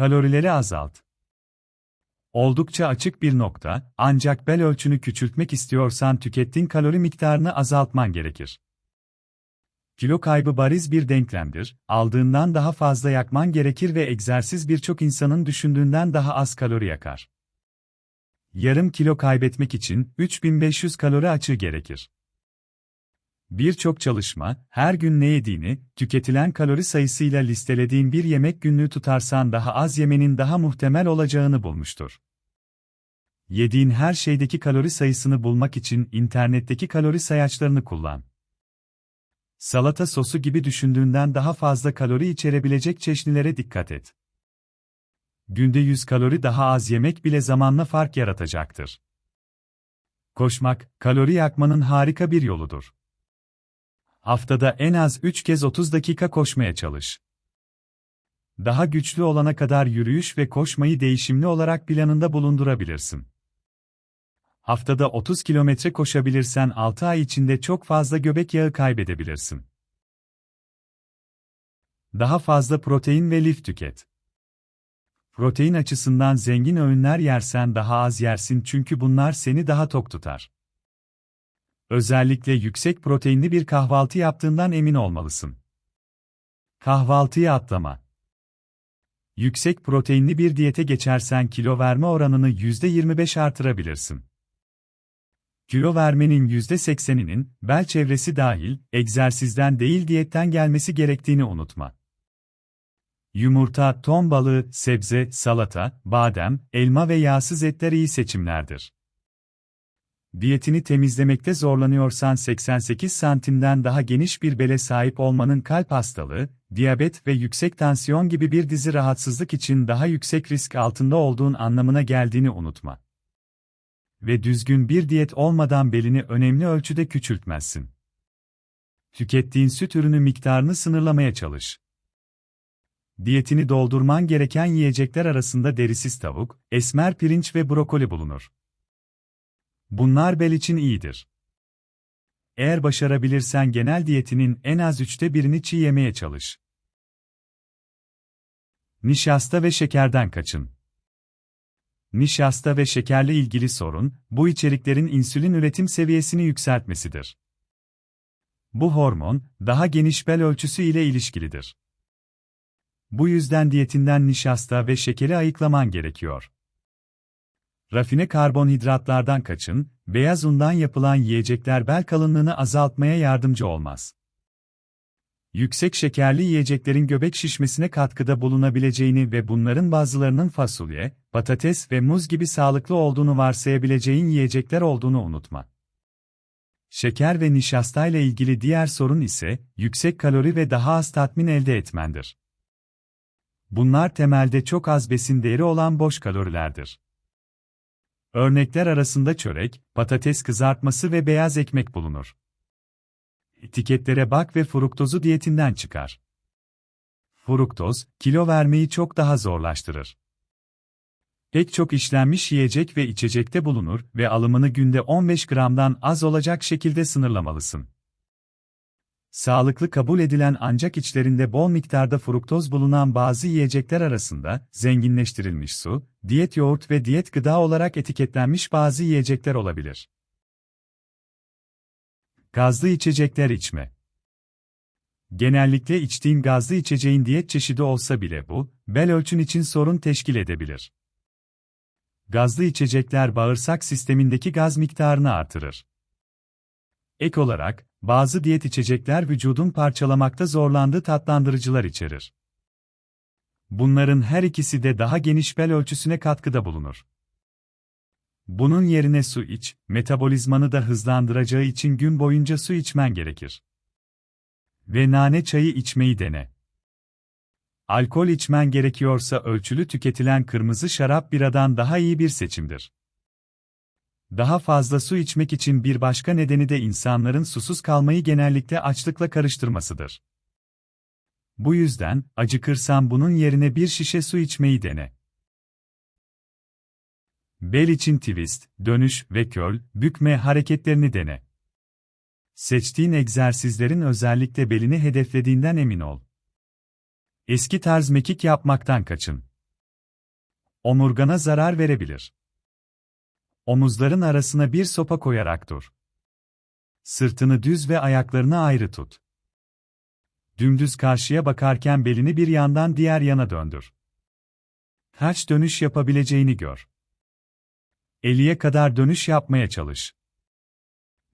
Kalorileri azalt. Oldukça açık bir nokta, ancak bel ölçünü küçültmek istiyorsan tükettiğin kalori miktarını azaltman gerekir. Kilo kaybı bariz bir denklemdir, aldığından daha fazla yakman gerekir ve egzersiz birçok insanın düşündüğünden daha az kalori yakar. Yarım kilo kaybetmek için 3500 kalori açığı gerekir. Birçok çalışma, her gün ne yediğini, tüketilen kalori sayısıyla listelediğin bir yemek günlüğü tutarsan daha az yemenin daha muhtemel olacağını bulmuştur. Yediğin her şeydeki kalori sayısını bulmak için internetteki kalori sayaçlarını kullan. Salata sosu gibi düşündüğünden daha fazla kalori içerebilecek çeşnilere dikkat et. Günde 100 kalori daha az yemek bile zamanla fark yaratacaktır. Koşmak, kalori yakmanın harika bir yoludur. Haftada en az 3 kez 30 dakika koşmaya çalış. Daha güçlü olana kadar yürüyüş ve koşmayı değişimli olarak planında bulundurabilirsin. Haftada 30 kilometre koşabilirsen 6 ay içinde çok fazla göbek yağı kaybedebilirsin. Daha fazla protein ve lif tüket. Protein açısından zengin öğünler yersen daha az yersin çünkü bunlar seni daha tok tutar. Özellikle yüksek proteinli bir kahvaltı yaptığından emin olmalısın. Kahvaltıyı atlama. Yüksek proteinli bir diyete geçersen kilo verme oranını %25 artırabilirsin. Kilo vermenin %80'inin, bel çevresi dahil, egzersizden değil diyetten gelmesi gerektiğini unutma. Yumurta, ton balığı, sebze, salata, badem, elma ve yağsız etler iyi seçimlerdir. Diyetini temizlemekte zorlanıyorsan 88 santimden daha geniş bir bele sahip olmanın kalp hastalığı, diyabet ve yüksek tansiyon gibi bir dizi rahatsızlık için daha yüksek risk altında olduğun anlamına geldiğini unutma. Ve düzgün bir diyet olmadan belini önemli ölçüde küçültmezsin. Tükettiğin süt ürünü miktarını sınırlamaya çalış. Diyetini doldurman gereken yiyecekler arasında derisiz tavuk, esmer pirinç ve brokoli bulunur. Bunlar bel için iyidir. Eğer başarabilirsen genel diyetinin en az üçte birini çiğ yemeye çalış. Nişasta ve şekerden kaçın. Nişasta ve şekerle ilgili sorun, bu içeriklerin insülin üretim seviyesini yükseltmesidir. Bu hormon, daha geniş bel ölçüsü ile ilişkilidir. Bu yüzden diyetinden nişasta ve şekeri ayıklaman gerekiyor. Rafine karbonhidratlardan kaçın, beyaz undan yapılan yiyecekler bel kalınlığını azaltmaya yardımcı olmaz. Yüksek şekerli yiyeceklerin göbek şişmesine katkıda bulunabileceğini ve bunların bazılarının fasulye, patates ve muz gibi sağlıklı olduğunu varsayabileceğin yiyecekler olduğunu unutma. Şeker ve nişasta ile ilgili diğer sorun ise yüksek kalori ve daha az tatmin elde etmendir. Bunlar temelde çok az besin değeri olan boş kalorilerdir. Örnekler arasında çörek, patates kızartması ve beyaz ekmek bulunur. Etiketlere bak ve fruktozu diyetinden çıkar. Fruktoz, kilo vermeyi çok daha zorlaştırır. Pek çok işlenmiş yiyecek ve içecekte bulunur ve alımını günde 15 gramdan az olacak şekilde sınırlamalısın. Sağlıklı kabul edilen ancak içlerinde bol miktarda fruktoz bulunan bazı yiyecekler arasında zenginleştirilmiş su, diyet yoğurt ve diyet gıda olarak etiketlenmiş bazı yiyecekler olabilir. Gazlı içecekler içme. Genellikle içtiğin gazlı içeceğin diyet çeşidi olsa bile bu, bel ölçün için sorun teşkil edebilir. Gazlı içecekler bağırsak sistemindeki gaz miktarını artırır. Ek olarak, bazı diyet içecekler vücudun parçalamakta zorlandığı tatlandırıcılar içerir. Bunların her ikisi de daha geniş bel ölçüsüne katkıda bulunur. Bunun yerine su iç, metabolizmanı da hızlandıracağı için gün boyunca su içmen gerekir. Ve nane çayı içmeyi dene. Alkol içmen gerekiyorsa ölçülü tüketilen kırmızı şarap biradan daha iyi bir seçimdir. Daha fazla su içmek için bir başka nedeni de insanların susuz kalmayı genellikle açlıkla karıştırmasıdır. Bu yüzden, acıkırsan bunun yerine bir şişe su içmeyi dene. Bel için twist, dönüş ve curl, bükme hareketlerini dene. Seçtiğin egzersizlerin özellikle belini hedeflediğinden emin ol. Eski tarz mekik yapmaktan kaçın. Omurgana zarar verebilir. Omuzların arasına bir sopa koyarak dur. Sırtını düz ve ayaklarını ayrı tut. Dümdüz karşıya bakarken belini bir yandan diğer yana döndür. Kaç dönüş yapabileceğini gör. 50'ye kadar dönüş yapmaya çalış.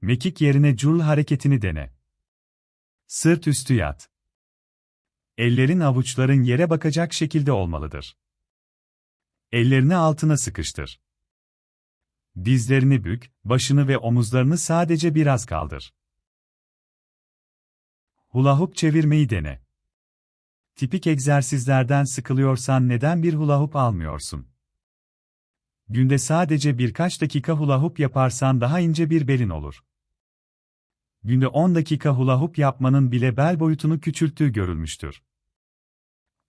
Mekik yerine curl hareketini dene. Sırt üstü yat. Ellerin avuçların yere bakacak şekilde olmalıdır. Ellerini altına sıkıştır. Dizlerini bük, başını ve omuzlarını sadece biraz kaldır. Hula hoop çevirmeyi dene. Tipik egzersizlerden sıkılıyorsan neden bir hula hoop almıyorsun? Günde sadece birkaç dakika hula hoop yaparsan daha ince bir belin olur. Günde 10 dakika hula hoop yapmanın bile bel boyutunu küçülttüğü görülmüştür.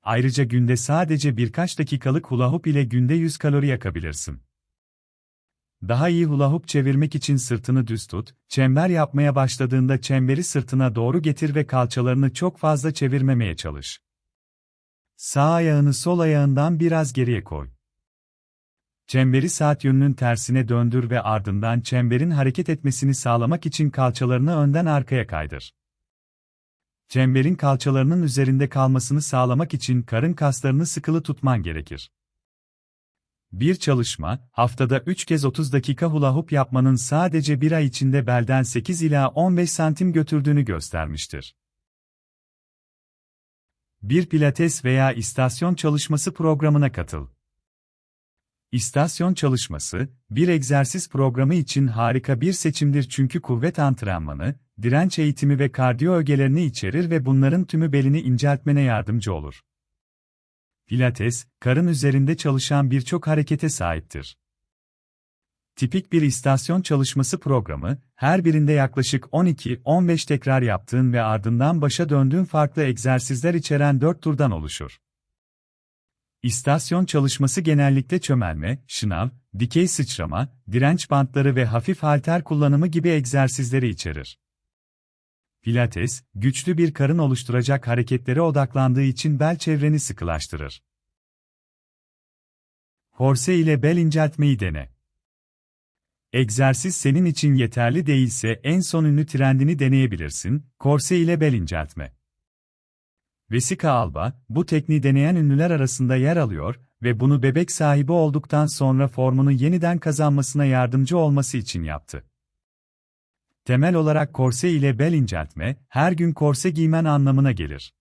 Ayrıca günde sadece birkaç dakikalık hula hoop ile günde 100 kalori yakabilirsin. Daha iyi hula hoop çevirmek için sırtını düz tut, çember yapmaya başladığında çemberi sırtına doğru getir ve kalçalarını çok fazla çevirmemeye çalış. Sağ ayağını sol ayağından biraz geriye koy. Çemberi saat yönünün tersine döndür ve ardından çemberin hareket etmesini sağlamak için kalçalarını önden arkaya kaydır. Çemberin kalçalarının üzerinde kalmasını sağlamak için karın kaslarını sıkılı tutman gerekir. Bir çalışma, haftada 3 kez 30 dakika hula hoop yapmanın sadece bir ay içinde belden 8 ila 15 santim götürdüğünü göstermiştir. Bir pilates veya istasyon çalışması programına katıl. İstasyon çalışması, bir egzersiz programı için harika bir seçimdir çünkü kuvvet antrenmanı, direnç eğitimi ve kardiyo ögelerini içerir ve bunların tümü belini inceltmene yardımcı olur. Pilates, karın üzerinde çalışan birçok harekete sahiptir. Tipik bir istasyon çalışması programı, her birinde yaklaşık 12-15 tekrar yaptığın ve ardından başa döndüğün farklı egzersizler içeren 4 turdan oluşur. İstasyon çalışması genellikle çömelme, şınav, dikey sıçrama, direnç bantları ve hafif halter kullanımı gibi egzersizleri içerir. Pilates, güçlü bir karın oluşturacak hareketlere odaklandığı için bel çevreni sıkılaştırır. Korse ile bel inceltmeyi dene. Egzersiz senin için yeterli değilse en son ünlü trendini deneyebilirsin, korse ile bel inceltme. Vesika Alba, bu tekniği deneyen ünlüler arasında yer alıyor ve bunu bebek sahibi olduktan sonra formunu yeniden kazanmasına yardımcı olması için yaptı. Temel olarak korse ile bel inceltme, her gün korse giymen anlamına gelir.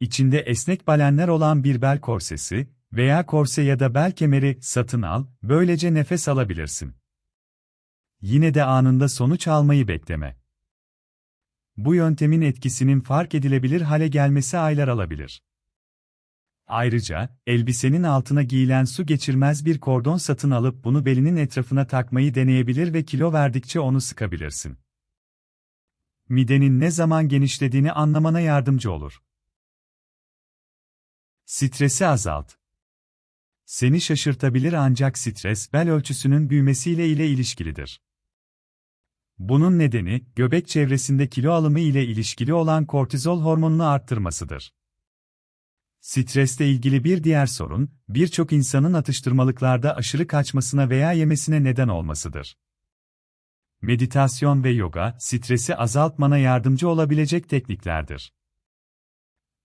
İçinde esnek balenler olan bir bel korsesi veya korse ya da bel kemeri satın al, böylece nefes alabilirsin. Yine de anında sonuç almayı bekleme. Bu yöntemin etkisinin fark edilebilir hale gelmesi aylar alabilir. Ayrıca, elbisenin altına giyilen su geçirmez bir kordon satın alıp bunu belinin etrafına takmayı deneyebilir ve kilo verdikçe onu sıkabilirsin. Midenin ne zaman genişlediğini anlamana yardımcı olur. Stresi azalt. Seni şaşırtabilir ancak stres bel ölçüsünün büyümesiyle ile ilişkilidir. Bunun nedeni, göbek çevresinde kilo alımı ile ilişkili olan kortizol hormonunu arttırmasıdır. Stresle ilgili bir diğer sorun, birçok insanın atıştırmalıklarda aşırı kaçmasına veya yemesine neden olmasıdır. Meditasyon ve yoga, stresi azaltmana yardımcı olabilecek tekniklerdir.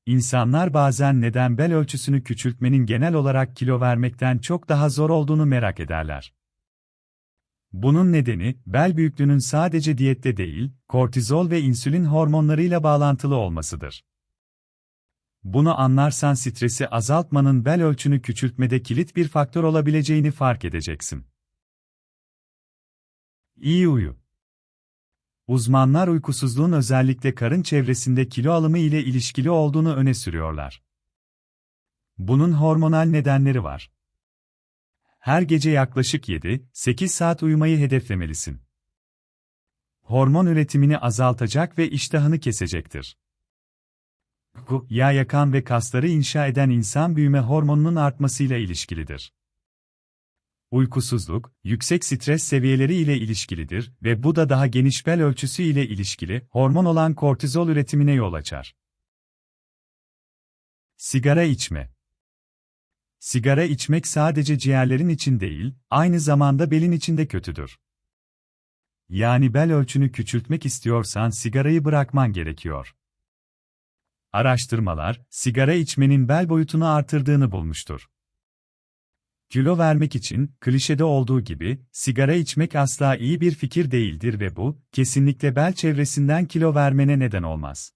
İnsanlar bazen neden bel ölçüsünü küçültmenin genel olarak kilo vermekten çok daha zor olduğunu merak ederler. Bunun nedeni, bel büyüklüğünün sadece diyette değil, kortizol ve insülin hormonlarıyla bağlantılı olmasıdır. Bunu anlarsan stresi azaltmanın bel ölçünü küçültmede kilit bir faktör olabileceğini fark edeceksin. İyi uyu. Uzmanlar uykusuzluğun özellikle karın çevresinde kilo alımı ile ilişkili olduğunu öne sürüyorlar. Bunun hormonal nedenleri var. Her gece yaklaşık 7-8 saat uyumayı hedeflemelisin. Hormon üretimini azaltacak ve iştahını kesecektir. Yağ yakan ve kasları inşa eden insan büyüme hormonunun artmasıyla ilişkilidir. Uykusuzluk, yüksek stres seviyeleri ile ilişkilidir ve bu da daha geniş bel ölçüsü ile ilişkili hormon olan kortizol üretimine yol açar. Sigara içme Sigara içmek sadece ciğerlerin için değil, aynı zamanda belin için de kötüdür. Yani bel ölçünü küçültmek istiyorsan sigarayı bırakman gerekiyor. Araştırmalar, sigara içmenin bel boyutunu artırdığını bulmuştur. Kilo vermek için, klişede olduğu gibi, sigara içmek asla iyi bir fikir değildir ve bu, kesinlikle bel çevresinden kilo vermene neden olmaz.